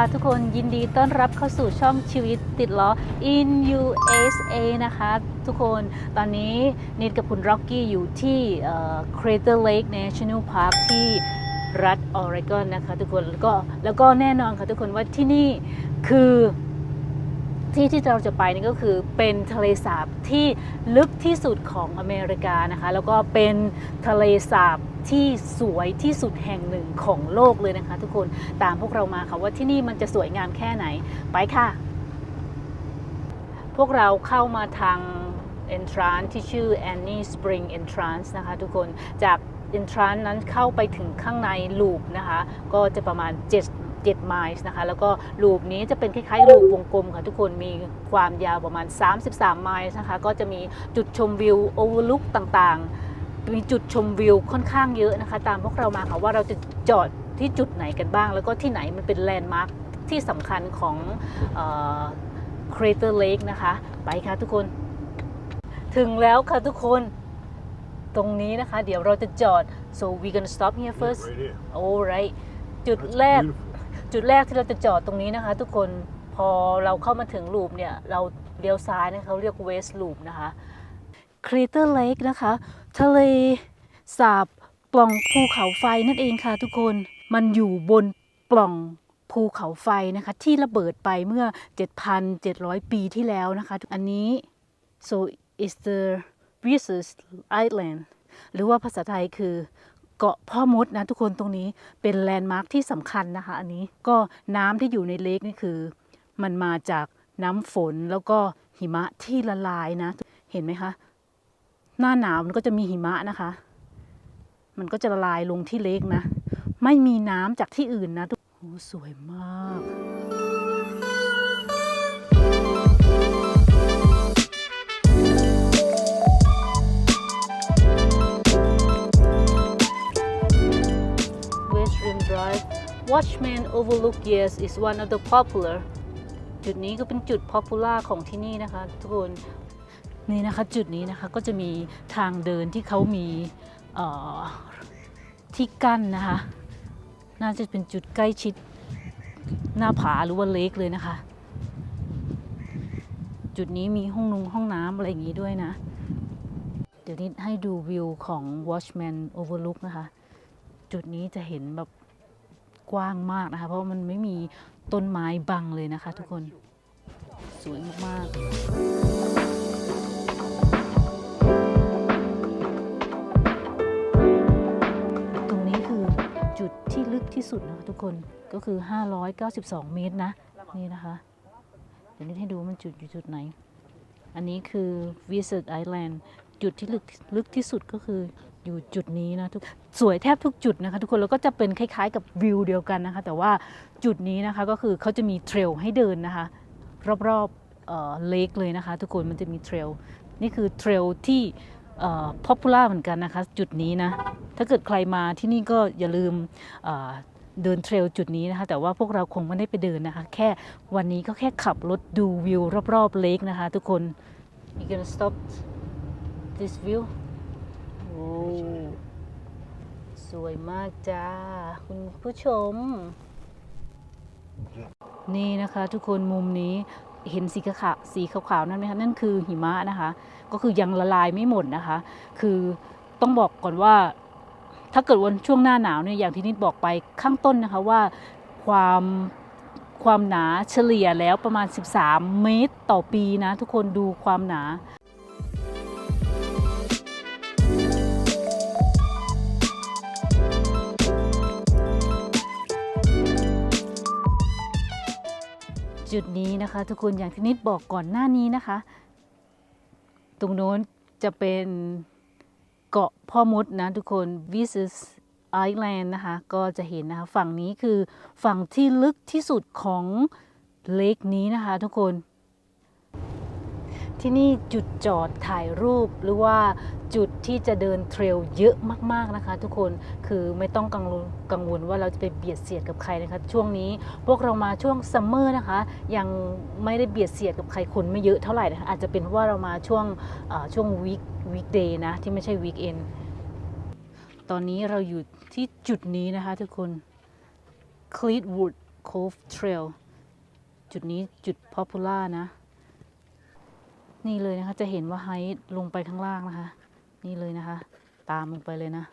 ค่ะทุกคนยินดีต้อนรับเข้าสู่ช่องชีวิตติดล้อ in USA นะคะ ทุกคนตอนนี้นิดกับคุณร็อกกี้อยู่ที่ Crater Lake National Park ที่รัฐออริกอนนะคะทุกคนแล้วก็แล้วก็แน่นอนค่ะทุกคนว่าที่นี่คือ ที่ที่เราจะไปนี่ก็คือเป็นทะเลสาบที่ลึกที่สุดของอเมริกานะคะ แล้วก็เป็นทะเลสาบที่สวยที่สุดแห่งหนึ่งของโลกเลยนะคะ ทุกคนตามพวกเรามาค่ะว่าที่นี่มันจะสวยงามแค่ไหนไปค่ะ พวกเราเข้ามาทาง entrance ที่ชื่อ Annie Spring Entrance นะคะ ทุกคนจาก entrance นั้นเข้าไปถึงข้างในลูปนะคะ ก็จะประมาณ 7 7ไมล์นะคะ แล้วก็ลูปนี้จะเป็นคล้ายๆลูปวงกลมค่ะทุกคนมีความยาวประมาณ 33 ไมล์นะคะ ก็จะมีจุดชมวิว overlook ต่างๆ มีจุดชมวิวค่อนข้างเยอะนะคะ ตามพวกเรามาค่ะว่าเราจะจอดที่จุดไหนกันบ้าง แล้วก็ที่ไหนมันเป็นแลนด์มาร์คที่สำคัญของเอ่อ Crater Lake นะคะ ไปค่ะทุกคน ถึงแล้วค่ะทุกคนตรงนี้นะคะ เดี๋ยวเราจะจอด so we gonna stop here first Right here. alright จุด That's แรก beautiful. จุดแรกที่เราจะจอดตรงนี้นะคะ ทุกคนพอเราเข้ามาถึงลูปเนี่ย เราเลี้ยวซ้ายนะคะเขาเรียก West Loop นะคะ Crater Lake นะคะทะเลสาบปล่องภูเขาไฟนั่นเองค่ะทุกคนมันอยู่บนปล่องภูเขาไฟนะคะ ที่ระเบิดไปเมื่อ 7,700 ปีที่แล้วนะคะ อันนี้ so is the Reese's Island หรือว่าภาษาไทยคือ เกาะพ่อมดนะทุกคนตรงนี้เป็นแลนด์มาร์คที่สำคัญนะคะ อันนี้ก็น้ำที่อยู่ในเลกนี่คือ มันมาจากน้ำฝนแล้วก็หิมะที่ละลายนะ เห็นไหมคะ หน้าหนาวมันก็จะมีหิมะนะคะ มันก็จะละลายลงที่เลกนะ ไม่มีน้ำจากที่อื่นนะทุกโอ้สวยมาก Watchman Overlook Yes is one of the popular จุดนี้ก็เป็นจุด popular ของที่นี่นะคะ ทุกคนนี่นะคะจุดนี้นะคะก็จะมีทางเดินที่เขามีที่กั้นนะคะ น่าจะเป็นจุดใกล้ชิดหน้าผาหรือว่าเลกเลยนะคะ จุดนี้มีห้องนุงห้องน้ำอะไรอย่างนี้ด้วยนะ เดี๋ยวนี้ให้ดูวิวของ Watchman Overlook นะคะ จุดนี้จะเห็นแบบ กว้างมากนะคะ เพราะมันไม่มีต้นไม้บังเลยนะคะ ทุกคนสวยมากๆตรงนี้คือจุดที่ลึกที่สุดนะคะทุกคนก็คือ 592 เมตรนะ นี่นะคะ เดี๋ยวนี้ให้ดูมันจุดอยู่จุดไหน อันนี้คือ Visit Island จุดที่ลึกลึกที่สุดก็คือ อยู่จุดนี้นะทุกสวยแทบทุกจุดนะคะ ทุกคนแล้วก็จะเป็นคล้ายๆ กับวิวเดียวกันนะคะ แต่ว่าจุดนี้นะคะก็คือเขาจะมีเทรลให้เดินนะคะ รอบๆเลกเลยนะคะ ทุกคนมันจะมีเทรลนี่คือเทรลที่เอ่อ popular เหมือนกันนะคะ จุดนี้นะ ถ้าเกิดใครมาที่นี่ก็อย่าลืมเเดินเทรลจุดนี้นะคะ แต่ว่าพวกเราคงไม่ได้ไปเดินนะคะ แค่วันนี้ก็แค่ขับรถดูวิวรอบๆเลกนะคะ ทุกคน you gonna stop this view สวยมากจ้า คุณผู้ชม นี่นะคะทุกคนมุมนี้เห็นสีขาวสีขาวๆนั่นไหมคะนั่นคือหิมะนะคะ ก็คือยังละลายไม่หมดนะคะ คือต้องบอกก่อนว่า ถ้าเกิดวันช่วงหน้าหนาวเนี่ยอย่างที่นิดบอกไปข้างต้นนะคะว่าความความหนาเฉลี่ยแล้วประมาณ 13 เมตรต่อปีนะ ทุกคนดูความหนา จุดนี้นะคะทุกคนอย่างที่นิดบอกก่อนหน้านี้นะคะ ตรงโน้นจะเป็นเกาะพ่อมดนะทุกคน v i s i s Island นะคะก็จะเห็นนะคะฝั่งนี้คือฝั่งที่ลึกที่สุดของเลกนี้นะคะทุกคน ที่นี่จุดจอดถ่ายรูปหรือว่าจุดที่จะเดินเทรลเยอะมากๆนะคะ ทุกคนคือไม่ต้องกังวลกังวลว่าเราจะไปเบียดเสียดกับใครนะคะ ช่วงนี้พวกเรามาช่วงซัมเมอร์นะคะ ยังไม่ได้เบียดเสียดกับใครคนไม่เยอะเท่าไหร่นะคะอาจจะเป็นเพราะว่าเรามาช่วงช่วงวีควีคเดย์นะ ที่ไม่ใช่วีคเอนตอนนี้เราอยู่ที่จุดนี้นะคะ ทุกคน Cleetwood Cove Trail จุดนี้จุด popular นะ นี่เลยนะคะ จะเห็นว่าไฮลงไปข้างล่างนะคะ นี่เลยนะคะ ตามลงไปเลยนะ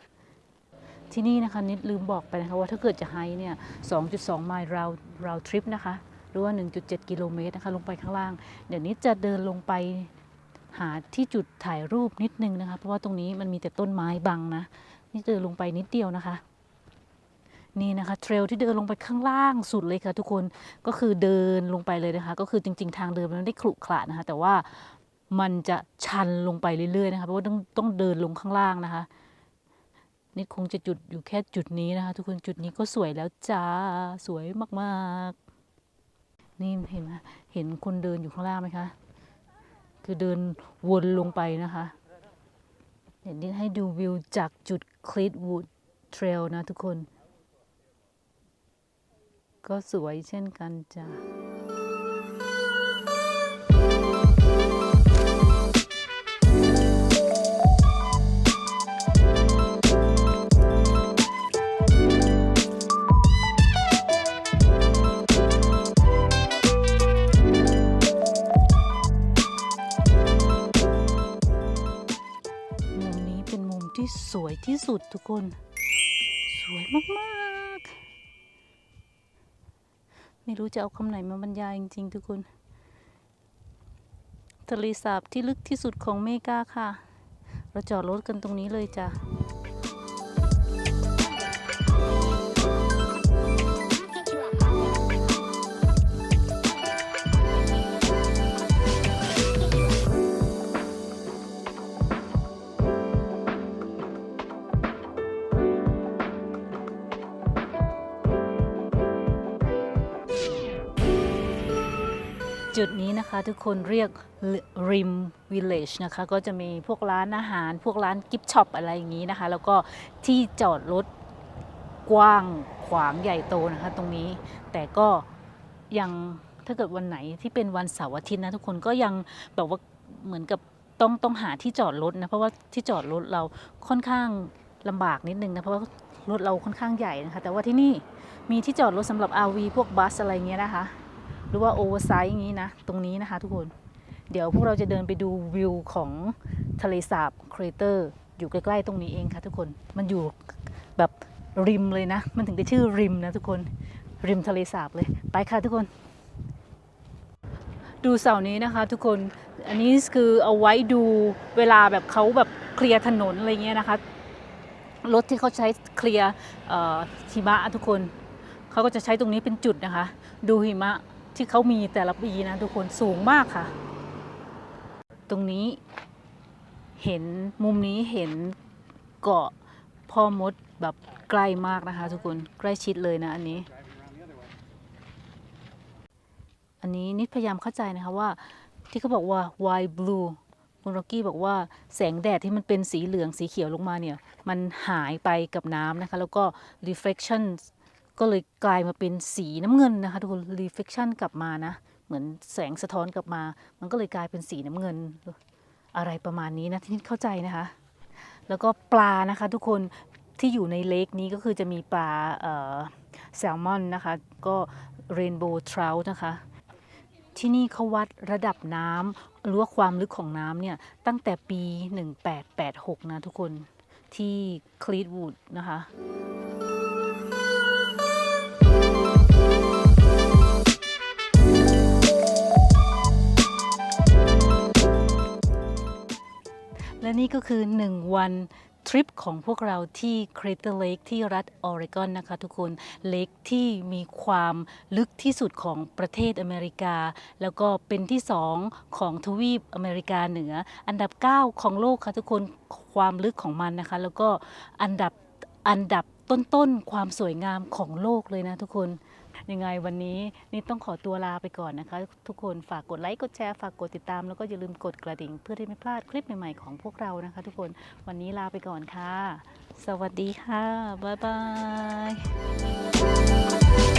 ที่นี่นะคะนิดลืมบอกไปนะคะว่าถ้าเกิดจะไฮเนี่ย 2.2 ไมล์ round round trip นะคะ หรือว่า 1.7 กิโลเมตรนะคะ ลงไปข้างล่าง เดี๋ยวนี้จะเดินลงไปหาที่จุดถ่ายรูปนิดนึงนะคะ เพราะว่าตรงนี้มันมีแต่ต้นไม้บังนะ นี่เดินลงไปนิดเดียวนะคะ นี่นะคะเทรลที่เดินลงไปข้างล่างสุดเลยค่ะทุกคนก็คือเดินลงไปเลยนะคะ ก็คือจริง ๆ ทางเดินมันไม่ได้ขรุขระนะคะ แต่ว่า มันจะชันลงไปเรื่อยๆนะคะเพราะว่าต้องต้องเดินลงข้างล่างนะคะ นี่คงจะจุดอยู่แค่จุดนี้นะคะ ทุกคนจุดนี้ก็สวยแล้วจ้าสวยมากๆ นี่เห็นไหมเห็นคนเดินอยู่ข้างล่างไหมคะคือเดินวนลงไปนะคะเดี๋ยวนี้ให้ดูวิวจากจุดคลิ w วูดเทรลนะทุกคน ก็สวยเช่นกันจ้ะ สุดทุกคน สวยมากๆ ไม่รู้จะเอาคำไหนมาบรรยายจริงๆ ทุกคน ทะเลสาบที่ลึกที่สุดของเมกาค่ะ เราจอดรถกันตรงนี้เลยจ้ะ จุดนี้นะคะทุกคนเรียกริมวิลเลจนะคะก็จะมีพวกร้านอาหาร พวกร้านกิฟช็อปอะไรอย่างนี้นะคะ แล้วก็ที่จอดรถกว้างขวางใหญ่โตนะคะตรงนี้ แต่ก็ยังถ้าเกิดวันไหนที่เป็นวันเสาร์อาทิตย์นะทุกคนก็ยังแบบว่าเหมือนกับต้องต้องหาที่จอดรถนะเพราะว่าที่จอดรถเราค่อนข้างลำบากนิดนึงนะเพราะว่ารถเราค่อนข้างใหญ่นะคะแต่ว่าที่นี่มีที่จอดรถสำหรับ RV พวกบัสอะไรเงี้ยนะคะ หรือว่าโอเวอร์ไซส์อย่างนี้นะ ตรงนี้นะคะทุกคน เดี๋ยวพวกเราจะเดินไปดูวิวของทะเลสาบครเตอร์อยู่ใกล้ๆตรงนี้เองค่ะทุกคน มันอยู่แบบริมเลยนะ มันถึงได้ชื่อริมนะทุกคน ริมทะเลสาบเลย ไปค่ะทุกคน ดูเสานี้นะคะทุกคน อันนี้คือเอาไว้ดูเวลาแบบเขาแบบเคลียร์ถนนอะไรเงี้ยนะคะ รถที่เขาใช้เคลียร์เอ่อหิมะทุกคน เขาก็จะใช้ตรงนี้เป็นจุดนะคะ ดูหิมะ ที่เขามีแต่ละปีนะทุกคนสูงมากค่ะ ตรงนี้เห็นมุมนี้เห็นเกาะพ่อมดแบบใกล้มากนะคะ ทุกคนใกล้ชิดเลยนะอันนี้ อันนี้นิดพยายามเข้าใจนะคะว่าที่เขาบอกว่า why blue คุณร็อกกี้บอกว่าแสงแดดที่มันเป็นสีเหลืองสีเขียวลงมาเนี่ย มันหายไปกับน้ำนะคะ แล้วก็ reflection ก็เลยกลายมาเป็นสีน้ำเงินนะคะทุกคน reflection กลับมานะ เหมือนแสงสะท้อนกลับมา มันก็เลยกลายเป็นสีน้ำเงิน อะไรประมาณนี้นะที่นิดเข้าใจนะคะ แล้วก็ปลานะคะทุกคนที่อยู่ในเลคนี้ก็คือจะมีปลาแซลมอนนะคะ ก็เรนโบว์ทร u t นะคะที่นี่เขาวัดระดับน้ำหรือว่าความลึกของน้ำเนี่ยตั้งแต่ปี 1886 นะทุกคนที่คลีดวูดนะคะ และนี่ก็คือ 1 วันทริปของพวกเราที่ Crater Lake ที่รัฐออริกอนนะคะทุกคนเลคที่มีความลึกที่สุดของประเทศอเมริกา แล้วก็เป็นที่ 2 ของทวีปอเมริกาเหนือ อันดับ 9 ของโลกค่ะทุกคนความลึกของมันนะคะ แล้วก็อันดับอันดับต้นๆ ความสวยงามของโลกเลยนะทุกคน ยังไงวันนี้นี่ต้องขอตัวลาไปก่อนนะคะ ทุกคนฝากกดไลค์กดแชร์ฝากกดติดตาม แล้วก็อย่าลืมกดกระดิ่ง เพื่อที่ไม่พลาดคลิปใหม่ๆของพวกเรานะคะ ทุกคนวันนี้ลาไปก่อนค่ะ สวัสดีค่ะบ๊ายบาย